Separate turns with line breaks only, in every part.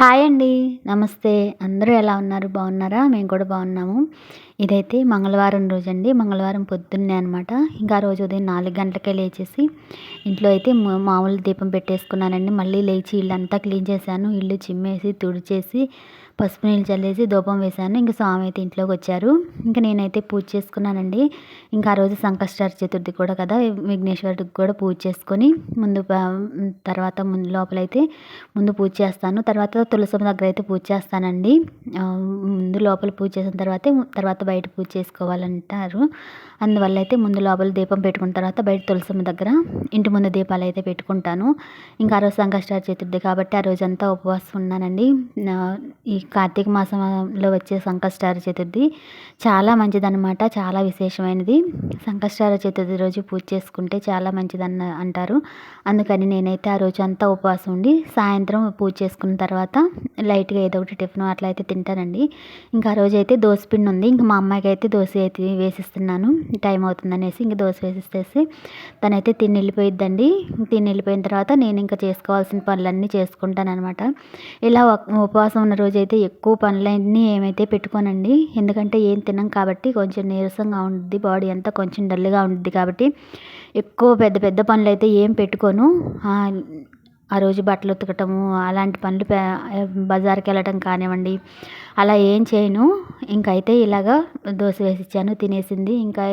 Hi అండి. నమస్తే. అందరూ ఎలా ఉన్నారు? బాగున్నారా? మేము కూడా బాగున్నాము. ఇదైతే మంగళవారం రోజు అండి మంగళవారం పొద్దున్నే అనమాట ఇంకా రోజు ఉదయం నాలుగు గంటలకే లేచేసి ఇంట్లో అయితే మామూలు దీపం పెట్టేసుకున్నానండి. మళ్ళీ లేచి ఇల్లంతా క్లీన్ చేశాను. ఇల్లు చిమ్మేసి తుడిచేసి పసుపు నీళ్ళు చల్లేసి ధూపం వేశాను. ఇంకా స్వామి అయితే ఇంట్లోకి వచ్చారు. ఇంకా నేనైతే పూజ చేసుకున్నానండి. ఇంకా ఆ రోజు సంకష్టార చతుర్థి కూడా కదా విఘ్నేశ్వరుడికి కూడా పూజ చేసుకొని ముందు తర్వాత ముందు లోపలైతే ముందు పూజ చేస్తాను. తర్వాత తులసమ్మ దగ్గర అయితే పూజ చేస్తానండి. ముందు లోపల పూజ చేసిన తర్వాత తర్వాత బయట పూజ చేసుకోవాలంటారు. అందువల్ల అయితే ముందు లోపల దీపం పెట్టుకున్న తర్వాత బయట తులసమ్మ దగ్గర ఇంటి ముందు దీపాలు అయితే పెట్టుకుంటాను. ఇంకా ఆ రోజు సంకష్టార చతుర్థి కాబట్టి ఆ రోజంతా ఉపవాసం ఉన్నానండి. ఈ కార్తీక మాసంలో వచ్చే సంకష్టార చతుర్థి చాలా మంచిదన్నమాట చాలా విశేషమైనది. సంకష్టార చతుర్థి రోజు పూజ చేసుకుంటే చాలా మంచిదన్న అంటారు. అందుకని నేనైతే ఆ రోజు అంతా ఉపవాసం ఉండి సాయంత్రం పూజ చేసుకున్న తర్వాత లైట్గా ఏదో ఒకటి టిఫిన్ అట్లా అయితే తింటానండి. ఇంకా ఆ రోజు అయితే దోశపిండి ఉంది. ఇంకా మా అమ్మాయికి అయితే దోశ అయితే వేసిస్తున్నాను. టైం అవుతుందనేసి ఇంకా దోశ వేసిస్తేసి తనైతే తిని వెళ్ళిపోయిద్దండి తిని వెళ్ళిపోయిన తర్వాత నేను ఇంకా చేసుకోవాల్సిన పనులన్నీ చేసుకుంటాను అనమాట ఇలా ఉపవాసం ఉన్న రోజు అయితే ఎక్కువ పనులన్నీ ఏమైతే పెట్టుకోనండి. ఎందుకంటే ఏం తినం కాబట్టి కొంచెం నీరసంగా ఉంటుంది బాడీ అంతా కొంచెం డల్గా ఉంటుంది కాబట్టి ఎక్కువ పెద్ద పెద్ద పనులు అయితే ఏం పెట్టుకోను. ఆ రోజు బట్టలు ఉతకటము అలాంటి పనులు బజార్కి వెళ్ళటం కానివ్వండి అలా ఏం చేయను. ఇంకైతే ఇలాగా దోశ వేసి ఇచ్చాను తినేసింది. ఇంకా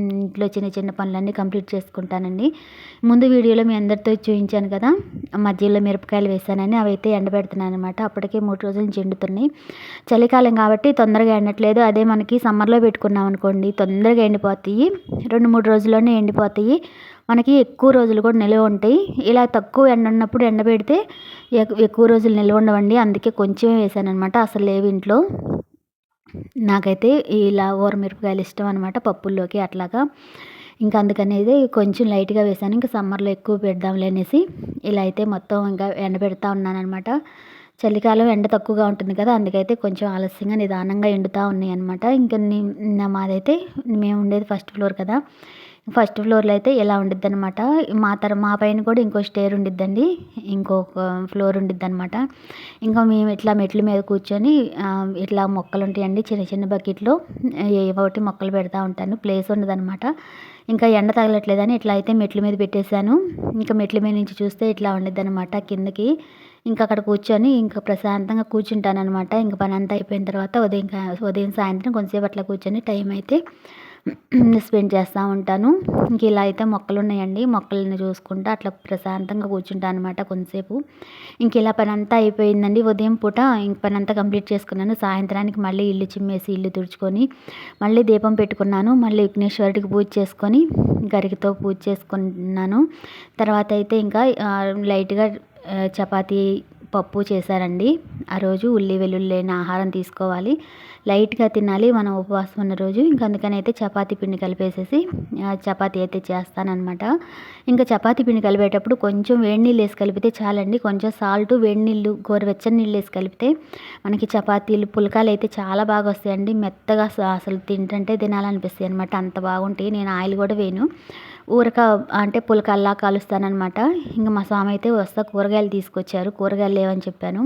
ఇంట్లో చిన్న చిన్న పనులన్నీ కంప్లీట్ చేసుకుంటానండి. ముందు వీడియోలో మీ అందరితో చూపించాను కదా మధ్యలో మిరపకాయలు వేసానని అవి అయితే ఎండబెడుతున్నాను అనమాట అప్పటికే మూడు రోజుల నుంచి ఎండుతున్నాయి. చలికాలం కాబట్టి తొందరగా ఎండట్లేదు. అదే మనకి సమ్మర్లో పెట్టుకున్నాం అనుకోండి తొందరగా ఎండిపోతాయి. రెండు మూడు రోజుల్లోనే ఎండిపోతాయి. మనకి ఎక్కువ రోజులు కూడా నిల్వ ఉంటాయి. ఇలా తక్కువ ఎండ ఉన్నప్పుడు ఎండబెడితే ఎక్కువ రోజులు నిల్వ ఉండవండి. అందుకే కొంచెమే వేసాను అనమాట అసలు లేవు ఇంట్లో. నాకైతే ఇలా ఊరమిరపకాయలు ఇష్టం అనమాట పప్పుల్లోకి అట్లాగా. ఇంకా అందుకనేది కొంచెం లైట్గా వేసాను. ఇంకా సమ్మర్లో ఎక్కువ పెడదాంలే అనేసి ఇలా అయితే మొత్తం ఇంకా ఎండబెడతా పెడతా ఉన్నానమాట చలికాలం ఎండ తక్కువగా ఉంటుంది కదా అందుకైతే కొంచెం ఆలస్యంగా నిదానంగా ఎండుతూ ఉన్నాయి అనమాట ఇంకా మాదైతే మేము ఉండేది ఫస్ట్ ఫ్లోర్ కదా. ఫస్ట్ ఫ్లోర్లో అయితే ఇలా ఉండిద్ది అనమాట మా తర మా పైన కూడా ఇంకో స్టేర్ ఉండిద్దండి. ఇంకొక ఫ్లోర్ ఉండిద్ది అనమాట ఇంకా మేము ఇట్లా మెట్ల మీద కూర్చొని ఇట్లా మొక్కలు ఉంటాయండి చిన్న చిన్న బకెట్లో. ఏ ఒకటి మొక్కలు పెడతా ఉంటాను. ప్లేస్ ఉండదనమాట ఇంకా ఎండ తగలట్లేదని ఇట్లా అయితే మెట్ల మీద పెట్టేశాను. ఇంకా మెట్ల మీద నుంచి చూస్తే ఇట్లా ఉండిద్ది అనమాట కిందకి. ఇంకా అక్కడ కూర్చొని ఇంకా ప్రశాంతంగా కూర్చుంటాను అనమాట ఇంకా పని అంతా అయిపోయిన తర్వాత ఉదయం ఉదయం సాయంత్రం కొంతసేపు అట్లా కూర్చొని టైం అయితే స్పెండ్ చేస్తూ ఉంటాను. ఇంక ఇలా అయితే మొక్కలు ఉన్నాయండి మొక్కలని చూసుకుంటూ అట్లా ప్రశాంతంగా కూర్చుంటాను అనమాట కొంతసేపు. ఇంక ఇలా పని అంతా అయిపోయిందండి ఉదయం పూట. ఇంక పని అంతా కంప్లీట్ చేసుకున్నాను. సాయంత్రానికి మళ్ళీ ఇల్లు చిమ్మేసి ఇల్లు తుడుచుకొని మళ్ళీ దీపం పెట్టుకున్నాను. మళ్ళీ విఘ్నేశ్వరుడికి పూజ చేసుకొని గరికతో పూజ చేసుకున్నాను. తర్వాత అయితే ఇంకా లైట్గా చపాతీ పప్పు చేశారండి. ఆ రోజు ఉల్లి వెల్లుల్లి లేని ఆహారం తీసుకోవాలి. లైట్గా తినాలి. మనం ఉపవాసం ఉన్న రోజు. ఇంకా అందుకని అయితే చపాతీ పిండి కలిపేసేసి చపాతీ అయితే చేస్తానన్నమాట. ఇంకా చపాతీ పిండి కలిపేటప్పుడు కొంచెం వేడి నీళ్ళు వేసి కలిపితే చాలండి. కొంచెం సాల్ట్ వేడి నీళ్ళు గోరువెచ్చని నీళ్ళు వేసి కలిపితే మనకి చపాతీలు పుల్కాలు అయితే చాలా బాగా వస్తాయండి. మెత్తగా అసలు తింటుంటే తినాలనిపిస్తాయి అనమాట అంత బాగుంటాయి. నేను ఆయిల్ కూడా వేయను. ఊరక అంటే పులకల్లా కలుస్తానమాట ఇంకా మా స్వామి అయితే వస్తా కూరగాయలు తీసుకొచ్చారు. కూరగాయలు లేవని చెప్పాను.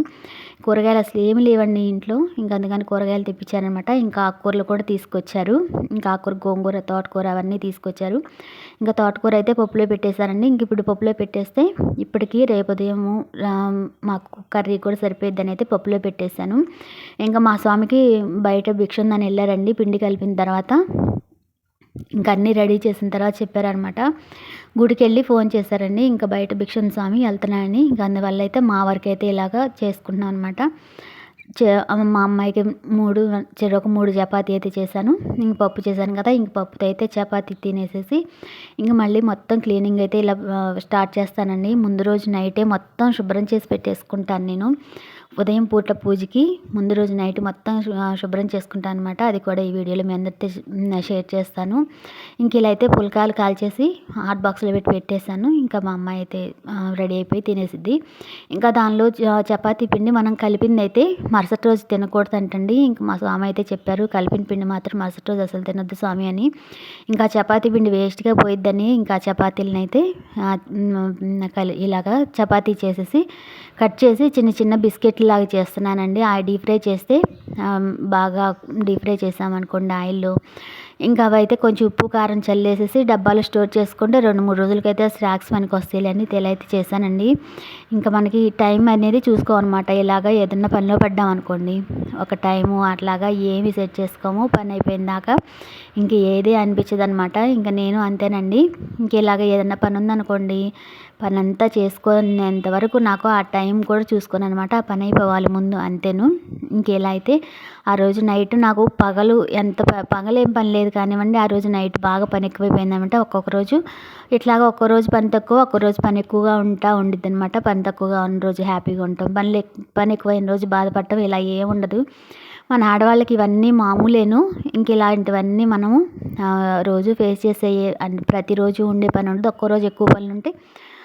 కూరగాయలు అసలు ఏమి లేవండి ఇంట్లో. ఇంకా అందుకని కూరగాయలు తెప్పించారనమాట ఇంకా ఆకుకూరలు కూడా తీసుకొచ్చారు. ఇంకా ఆకుకూర గోంగూర తోటకూర అవన్నీ తీసుకొచ్చారు. ఇంకా తోటకూర అయితే పప్పులో పెట్టేశారండి. ఇంక ఇప్పుడు పప్పులో పెట్టేస్తే ఇప్పటికీ రేపు ఉదయము మాకు కర్రీ కూడా సరిపోయిద్దని అయితే పప్పులో పెట్టేశాను. ఇంకా మా స్వామికి బయట భిక్ష ఉందని వెళ్ళారండి. పిండి కలిపిన తర్వాత ఇంకా అన్నీ రెడీ చేసిన తర్వాత చెప్పారనమాట. గుడికి వెళ్ళి ఫోన్ చేశారండి. ఇంకా బయట భిక్షణ స్వామి వెళ్తున్నానని ఇంకా అందువల్ల అయితే మా వరకు అయితే ఇలాగా చేసుకుంటున్నాం అనమాట. మా అమ్మాయికి మూడు చెరొక మూడు చపాతీ అయితే చేశాను. ఇంక పప్పు చేశాను కదా ఇంక పప్పుతో అయితే చపాతీ తినేసేసి ఇంక మళ్ళీ మొత్తం క్లీనింగ్ అయితే ఇలా స్టార్ట్ చేస్తానండి. ముందు రోజు నైటే మొత్తం శుభ్రం చేసి పెట్టేసుకుంటాను నేను. ఉదయం పూట పూజకి ముందు రోజు నైట్ మొత్తం శుభ్రం చేసుకుంటాను అనమాట అది కూడా ఈ వీడియోలో మీ అందరితో షేర్ చేస్తాను. ఇంక ఇలా అయితే పుల్కాలు కాల్చేసి హాట్ బాక్స్లో పెట్టి పెట్టేశాను. ఇంకా మా అమ్మాయి అయితే రెడీ అయిపోయి తినేసిద్ది. ఇంకా దానిలో చపాతీ పిండి మనం కలిపింది అయితే మరుసటి రోజు తినకూడదంటండి. ఇంక మా స్వామి అయితే చెప్పారు కలిపిన పిండి మాత్రం మరుసటి రోజు అసలు తినొద్దు స్వామి అని. ఇంకా చపాతీ పిండి వేస్ట్గా పోయిద్దని ఇంకా చపాతీలను అయితే కలి ఇలాగా చపాతీ చేసేసి కట్ చేసి చిన్న చిన్న బిస్కెట్లు లాగా చేస్తున్నానండి. ఆ డీప్ ఫ్రై చేస్తే బాగా డీప్ ఫ్రై చేసామనుకోండి ఆయిల్లో. ఇంకా అవైతే కొంచెం ఉప్పు కారం చల్లేసేసి డబ్బాలో స్టోర్ చేసుకుంటే రెండు మూడు రోజులకైతే స్నాక్స్ మనకి వస్తాయి అని తెలైతే చేశానండి. ఇంకా మనకి టైం అనేది చూసుకోమన్నమాట ఇలాగ ఏదన్నా పనిలో పడ్డాం అనుకోండి. ఒక టైము అట్లాగా ఏమి సెట్ చేసుకోము. పని అయిపోయిన దాకా ఇంక ఏది అనిపించదు అనమాట ఇంకా నేను అంతేనండి. ఇంక ఇలాగ ఏదన్నా పని ఉందనుకోండి పని అంతా చేసుకునేంత వరకు నాకు ఆ టైం కూడా చూసుకొని అనమాట ఆ పని అయిపోవాలి ముందు అంతేను. ఇంకెలా అయితే ఆ రోజు నైట్ నాకు పగలు ఎంత పగలేం పని లేదు కానివ్వండి ఆ రోజు నైట్ బాగా పని ఎక్కువైపోయిందనమాట ఒక్కొక్క రోజు ఇట్లాగ ఒక్క రోజు పని తక్కువ ఒక్క రోజు పని ఎక్కువగా ఉంటా ఉండిద్ది అనమాట. పని తక్కువగా ఉన్న రోజు హ్యాపీగా ఉంటాం. పని పని ఎక్కువైన రోజు బాధపడటం ఇలా ఏం ఉండదు. మన ఆడవాళ్ళకి ఇవన్నీ మామూలేను. ఇంక ఇలాంటివన్నీ మనము రోజు ఫేస్ చేసే ప్రతిరోజు ఉండే పని ఉండదు. ఒక్కరోజు ఎక్కువ పనులు ఉంటే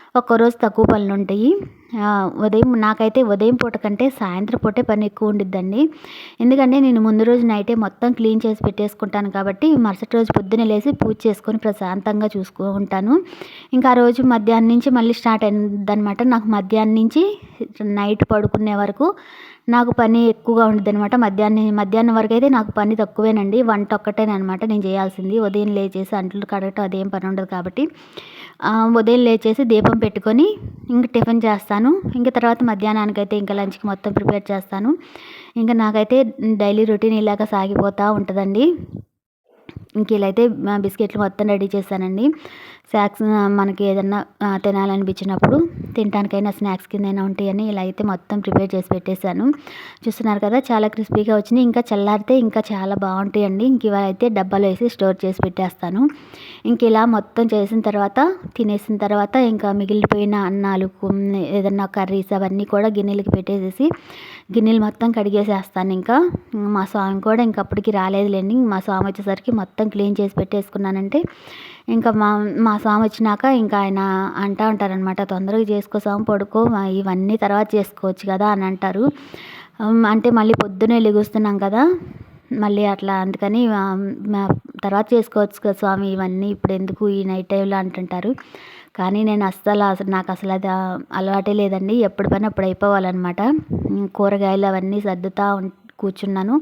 ఒక్కో ఒక్కరోజు తక్కువ పనులు ఉంటాయి ఉదయం నాకైతే ఉదయం పూట కంటే సాయంత్రం పూటే పని ఎక్కువ ఉండిద్దండి. ఎందుకంటే నేను ముందు రోజు నైటే మొత్తం క్లీన్ చేసి పెట్టేసుకుంటాను కాబట్టి మరుసటి రోజు పొద్దున్నే లేచి పూజ చేసుకొని ప్రశాంతంగా చూసుకుంటాను. ఇంకా ఆ రోజు మధ్యాహ్నం నుంచి మళ్ళీ స్టార్ట్ అయిందనమాట నాకు మధ్యాహ్నం నుంచి నైట్ పడుకునే వరకు నాకు పని ఎక్కువగా ఉండదు అనమాట మధ్యాహ్నం మధ్యాహ్నం వరకు అయితే నాకు పని తక్కువేనండి. వంట ఒక్కటేనమాట నేను చేయాల్సింది. ఉదయం లేచేసి అంట్లు కడగటం అదేం పని ఉండదు కాబట్టి ఉదయం లేచేసి దీపం పెట్టుకొని ఇంక టిఫిన్ చేస్తాను. ఇంకా తర్వాత మధ్యాహ్నానికి అయితే ఇంకా లంచ్కి మొత్తం ప్రిపేర్ చేస్తాను. ఇంకా నాకైతే డైలీ రొటీన్ ఇలాగ సాగిపోతూ ఉంటుందండి. ఇంక ఇలా అయితే బిస్కెట్లు మొత్తం రెడీ చేశానండి. స్నాక్స్ మనకి ఏదన్నా తినాలనిపించినప్పుడు తినడానికైనా స్నాక్స్ కిందైనా ఉంటాయని ఇలా అయితే మొత్తం ప్రిపేర్ చేసి పెట్టేశాను. చూస్తున్నారు కదా చాలా క్రిస్పీగా వచ్చినాయి ఇంకా చల్లారితే ఇంకా చాలా బాగుంటాయండి. ఇంక ఇవాళ అయితే డబ్బాలో వేసి స్టోర్ చేసి పెట్టేస్తాను. ఇంక ఇలా మొత్తం చేసిన తర్వాత తినేసిన తర్వాత ఇంకా మిగిలిపోయిన అన్నాలు ఏదన్నా కర్రీస్ అవన్నీ కూడా గిన్నెలకి పెట్టేసేసి గిన్నెలు మొత్తం కడిగేసేస్తాను ఇంకా. మా స్వామి కూడా ఇంకప్పటికి రాలేదులేండి. మా స్వామి వచ్చేసరికి మొత్తం క్లీన్ చేసి పెట్టేసుకున్నానంటే ఇంకా మా మా స్వామి వచ్చినాక ఇంకా ఆయన అంటూ ఉంటారనమాట తొందరగా చేసుకో స్వామి పడుకో ఇవన్నీ తర్వాత చేసుకోవచ్చు కదా అని అంటారు. అంటే మళ్ళీ పొద్దునే లెగుస్తున్నాం కదా మళ్ళీ అట్లా అందుకని తర్వాత చేసుకోవచ్చు కదా స్వామి ఇవన్నీ ఇప్పుడు ఎందుకు ఈ నైట్ టైంలో అంటుంటారు. కానీ నేను అస్సలు అసలు నాకు అసలు అది అలవాటే లేదండి. ఎప్పుడు పని అప్పుడు అయిపోవాలన్నమాట. కూరగాయలు అవన్నీ సర్దుతూ కూర్చున్నాను.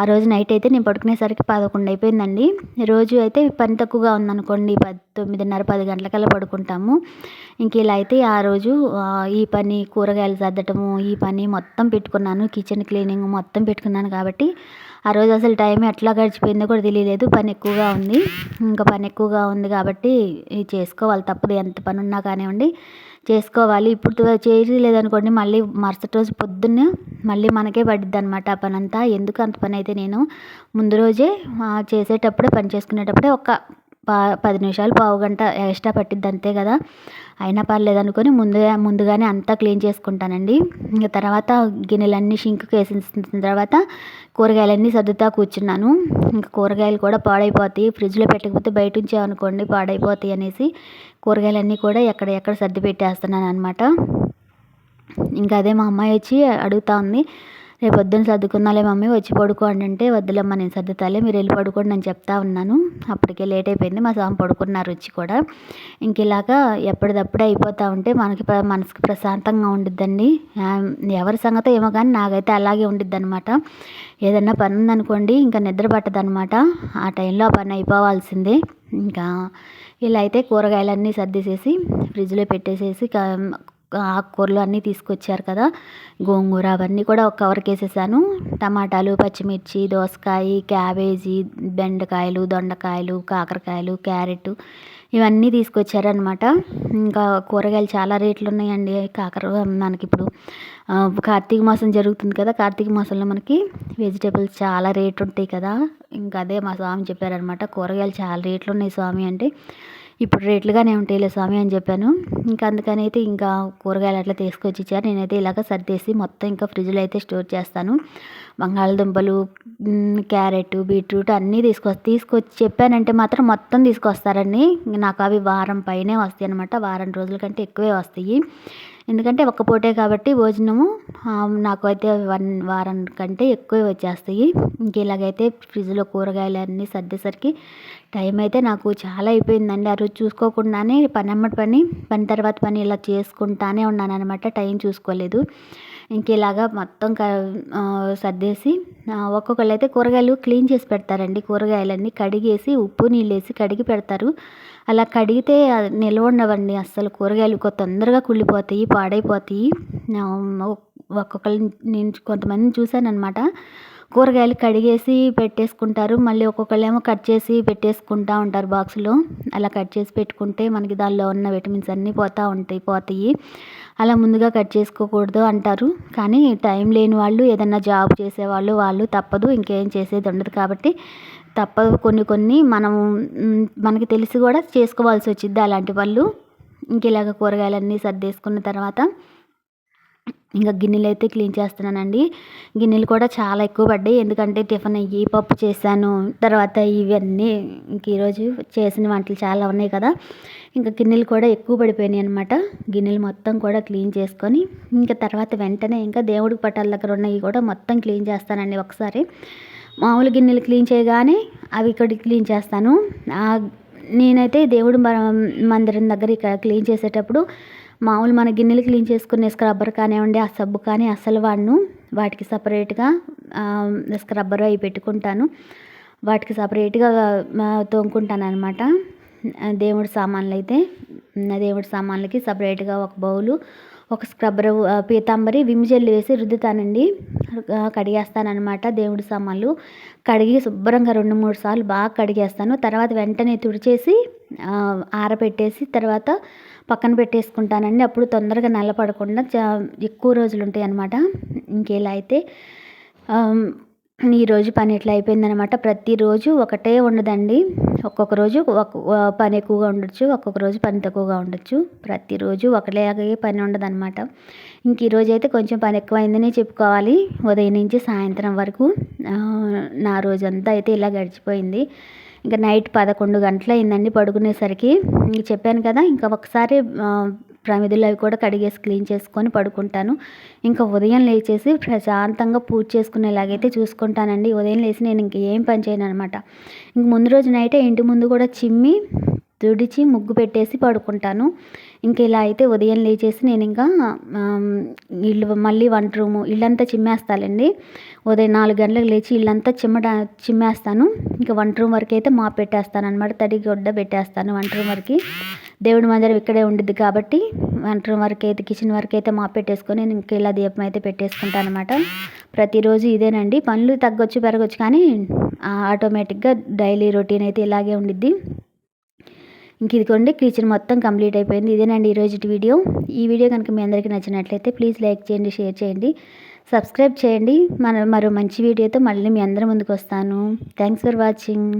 ఆ రోజు నైట్ అయితే నేను పడుకునేసరికి పదకొండు అయిపోయిందండి. రోజు అయితే పని తక్కువగా ఉందనుకోండి పది తొమ్మిదిన్నర పది గంటలకల్లా పడుకుంటాము. ఇంక ఇలా అయితే ఆ రోజు ఈ పని కూరగాయలు సర్దటము ఈ పని మొత్తం పెట్టుకున్నాను. కిచెన్ క్లీనింగ్ మొత్తం పెట్టుకున్నాను కాబట్టి ఆ రోజు అసలు టైం ఎట్లా గడిచిపోయిందో కూడా తెలియలేదు. పని ఎక్కువగా ఉంది. ఇంకా పని ఎక్కువగా ఉంది కాబట్టి చేసుకోవాలి తప్పదు. ఎంత పని ఉన్నా కానివ్వండి. చేసుకోవాలి. ఇప్పుడు చేయలేదనుకోండి మళ్ళీ మరుసటి రోజు పొద్దున్నే మళ్ళీ మనకే పడిద్ది అనమాట ఆ పని అంతా ఎందుకు అంత పని అయితే నేను ముందు రోజే చేసేటప్పుడే పని చేసుకునేటప్పుడే ఒక పా పది నిమిషాలు పావు గంట ఎక్స్ట్రా పట్టిద్ది అంతే కదా. అయినా పర్లేదు అనుకొని ముందుగా ముందుగానే అంతా క్లీన్ చేసుకుంటానండి. ఇంకా తర్వాత గిన్నెలన్నీ షింక్కి వేసిన తర్వాత కూరగాయలన్నీ సర్దుతా కూర్చున్నాను. ఇంకా కూరగాయలు కూడా పాడైపోతాయి. ఫ్రిడ్జ్లో పెట్టకపోతే బయట ఉంచామనుకోండి పాడైపోతాయి అనేసి కూరగాయలన్నీ కూడా ఎక్కడ ఎక్కడ సర్ది పెట్టేస్తున్నాను అనమాట ఇంకా అదే మా అమ్మాయి వచ్చి అడుగుతా ఉంది రేపు పొద్దున్న సర్దుకుందాలే మమ్మీ వచ్చి పడుకోండి అంటే వద్దులమ్మా నేను సర్దుతాలే మీరు వెళ్ళి పడుకోండి నేను చెప్తా ఉన్నాను. అప్పటికే లేట్ అయిపోయింది మా స్వామి పడుకున్నారు వచ్చి కూడా. ఇంక ఇలాగా ఎప్పటిదప్పుడే అయిపోతూ ఉంటే మనకి మనసుకి ప్రశాంతంగా ఉండిద్దండి. ఎవరి సంగతి ఏమో కానీ నాకైతే అలాగే ఉండిద్ది అనమాట ఏదన్నా పని ఉందనుకోండి ఇంకా నిద్ర పట్టదనమాట ఆ టైంలో ఆ పని అయిపోవాల్సిందే. ఇంకా ఇలా అయితే కూరగాయలన్నీ సర్దిసేసి ఫ్రిడ్జ్లో పెట్టేసేసి ఆకుకూరలు అన్నీ తీసుకొచ్చారు కదా. గోంగూర అవన్నీ కూడా ఒక కవర్కి వేసేసాను టమాటాలు పచ్చిమిర్చి దోసకాయ క్యాబేజీ బెండకాయలు దొండకాయలు కాకరకాయలు క్యారెట్ ఇవన్నీ తీసుకొచ్చారనమాట ఇంకా కూరగాయలు చాలా రేట్లు ఉన్నాయండి కాకర మనకి ఇప్పుడు కార్తీక మాసం జరుగుతుంది కదా. కార్తీక మాసంలో మనకి వెజిటేబుల్స్ చాలా రేటు ఉంటాయి కదా. ఇంకా అదే మా స్వామి చెప్పారనమాట కూరగాయలు చాలా రేట్లు ఉన్నాయి స్వామి అంటే. ఇప్పుడు రేట్లుగానే ఉంటాయిలే స్వామి అని చెప్పాను. ఇంకా అందుకని అయితే ఇంకా కూరగాయలు అట్లా తీసుకొచ్చి ఇచ్చారు. నేనైతే ఇలాగ సర్దేసి మొత్తం ఇంకా ఫ్రిడ్జ్లో అయితే స్టోర్ చేస్తాను. బంగాళదుంపలు క్యారెట్ బీట్రూట్ అన్నీ తీసుకొస్తా తీసుకొచ్చి చెప్పానంటే మాత్రం మొత్తం తీసుకొస్తారండి. నాకు అవి వారం పైనే వస్తాయి అనమాట వారం రోజుల కంటే ఎక్కువే వస్తాయి. ఎందుకంటే ఒక్క పూటే కాబట్టి భోజనము నాకు అయితే వన్ వారం కంటే ఎక్కువే వచ్చేస్తాయి. ఇంక ఇలాగైతే ఫ్రిడ్జ్లో కూరగాయలు అన్నీ సర్దేసరికి టైం అయితే నాకు చాలా అయిపోయిందండి. ఆ రోజు చూసుకోకుండానే పని అమ్మటి పని పని తర్వాత పని ఇలా చేసుకుంటానే ఉన్నాను అనమాట టైం చూసుకోలేదు. ఇంక ఇలాగా మొత్తం క సర్దేసి ఒక్కొక్కళ్ళు అయితే కూరగాయలు క్లీన్ చేసి పెడతారండి. కూరగాయలన్నీ కడిగేసి ఉప్పు నీళ్ళు వేసి కడిగి పెడతారు. అలా కడిగితే నిల్వ ఉండవండి. అస్సలు కూరగాయలు తొందరగా కుళ్ళిపోతాయి పాడైపోతాయి. ఒక్కొక్కరిని నేను కొంతమందిని చూశాను అనమాట కూరగాయలు కడిగేసి పెట్టేసుకుంటారు. మళ్ళీ ఒక్కొక్కళ్ళేమో కట్ చేసి పెట్టేసుకుంటూ ఉంటారు బాక్స్లో. అలా కట్ చేసి పెట్టుకుంటే మనకి దానిలో ఉన్న విటమిన్స్ అన్నీ పోతూ ఉంటాయి పోతాయి. అలా ముందుగా కట్ చేసుకోకూడదు అంటారు. కానీ టైం లేని వాళ్ళు ఏదన్నా జాబ్ చేసేవాళ్ళు వాళ్ళు తప్పదు. ఇంకేం చేసేది ఉండదు. కాబట్టి తప్పదు. కొన్ని కొన్ని మనం మనకి తెలిసి కూడా చేసుకోవాల్సి వచ్చిద్ది అలాంటి వాళ్ళు ఇంక ఇలాగ కూరగాయలన్నీ సర్దేసుకున్న తర్వాత ఇంకా గిన్నెలు అయితే క్లీన్ చేస్తున్నానండి. గిన్నెలు కూడా చాలా ఎక్కువ పడ్డాయి. ఎందుకంటే టిఫిన్ అయ్యి పప్పు చేశాను. తర్వాత ఇవన్నీ ఇంక ఈరోజు చేసిన వంటలు చాలా ఉన్నాయి కదా. ఇంకా గిన్నెలు కూడా ఎక్కువ పడిపోయినాయి అనమాట గిన్నెలు మొత్తం కూడా క్లీన్ చేసుకొని ఇంకా తర్వాత వెంటనే ఇంకా దేవుడికి పట్టాల దగ్గర ఉన్నవి కూడా మొత్తం క్లీన్ చేస్తానండి ఒకసారి. మామూలు గిన్నెలు క్లీన్ చేయగానే అవి ఇక్కడ క్లీన్ చేస్తాను. నేనైతే దేవుడు మందిరం దగ్గర ఇక్కడ క్లీన్ చేసేటప్పుడు మామూలు మన గిన్నెలు క్లీన్ చేసుకునే స్క్రబ్బర్ కానివ్వండి ఆ సబ్బు కానీ అసలు వాడిను. వాటికి సపరేట్గా స్క్రబ్బర్ అవి పెట్టుకుంటాను. వాటికి సపరేట్గా తోముకుంటాను అనమాట దేవుడి సామాన్లు అయితే దేవుడి సామాన్లకి సపరేట్గా ఒక బౌలు ఒక స్క్రబ్బర్ పీతాంబరి విమ్ జెల్ వేసి రుద్దుతానండి. కడిగేస్తానమాట దేవుడి సామాన్లు. కడిగి శుభ్రంగా రెండు మూడు సార్లు బాగా కడిగేస్తాను. తర్వాత వెంటనే తుడిచేసి ఆరబెట్టేసి తర్వాత పక్కన పెట్టేసుకుంటానండి. అప్పుడు తొందరగా నల్లపడకుండా చా ఎక్కువ రోజులు ఉంటాయి అన్నమాట ఇంకెలా అయితే ఈరోజు పని ఎట్లా అయిపోయిందనమాట ప్రతిరోజు ఒకటే ఉండదండి. ఒక్కొక్క రోజు ఒక పని ఎక్కువగా ఉండొచ్చు ఒక్కొక్క రోజు పని తక్కువగా ఉండొచ్చు. ప్రతిరోజు ఒకలాగే పని ఉండదన్నమాట. ఇంక ఈరోజు అయితే కొంచెం పని ఎక్కువైందని చెప్పుకోవాలి. ఉదయం నుంచి సాయంత్రం వరకు నా రోజంతా అయితే ఇలా గడిచిపోయింది. ఇంకా నైట్ పదకొండు గంటలు అయిందండి పడుకునేసరికి. ఇంక చెప్పాను కదా ఇంకా ఒకసారి ప్రమిదలు అవి కూడా కడిగేసి క్లీన్ చేసుకొని పడుకుంటాను. ఇంకా ఉదయం లేచేసి ప్రశాంతంగా పూజ చేసుకునేలాగైతే చూసుకుంటానండి. ఉదయం లేచి నేను ఇంక ఏం పని చేయను అనమాట. ఇంక ముందు రోజు నైటే ఇంటి ముందు కూడా చిమ్మి తుడిచి ముగ్గు పెట్టేసి పడుకుంటాను. ఇంకా ఇలా అయితే ఉదయం లేచేసి నేను ఇంకా ఇల్లు మళ్ళీ వంట రూము ఇల్లంతా చిమ్మేస్తానండి ఉదయం నాలుగు గంటలకు లేచి ఇల్లంతా చిమ్మట చిమ్మేస్తాను. ఇంకా వంట రూమ్ వరకు అయితే మా పెట్టేస్తాను అనమాట తడి గొడ్డ పెట్టేస్తాను వంట రూమ్ వరకు. దేవుడి మందిరం ఇక్కడే ఉండిద్ది కాబట్టి వంట రూమ్ వరకు అయితే కిచెన్ వరకు అయితే మా పెట్టేసుకొని నేను ఇంకా ఇలా దీపం అయితే పెట్టేసుకుంటాను అనమాట ప్రతిరోజు ఇదేనండి. పనులు తగ్గొచ్చు పెరగొచ్చు కానీ ఆటోమేటిక్గా డైలీ రొటీన్ అయితే ఇలాగే ఉండిద్ది. ఇంక ఇదిగోండి కిచెన్ మొత్తం కంప్లీట్ అయిపోయింది. ఇదేనండి ఈరోజు వీడియో. ఈ వీడియో కనుక మీ అందరికీ నచ్చినట్లయితే ప్లీజ్ లైక్ చేయండి షేర్ చేయండి. సబ్స్క్రైబ్ చేయండి. మన మరో మంచి వీడియోతో మళ్ళీ మీ అందరి ముందుకు వస్తాను. Thanks for watching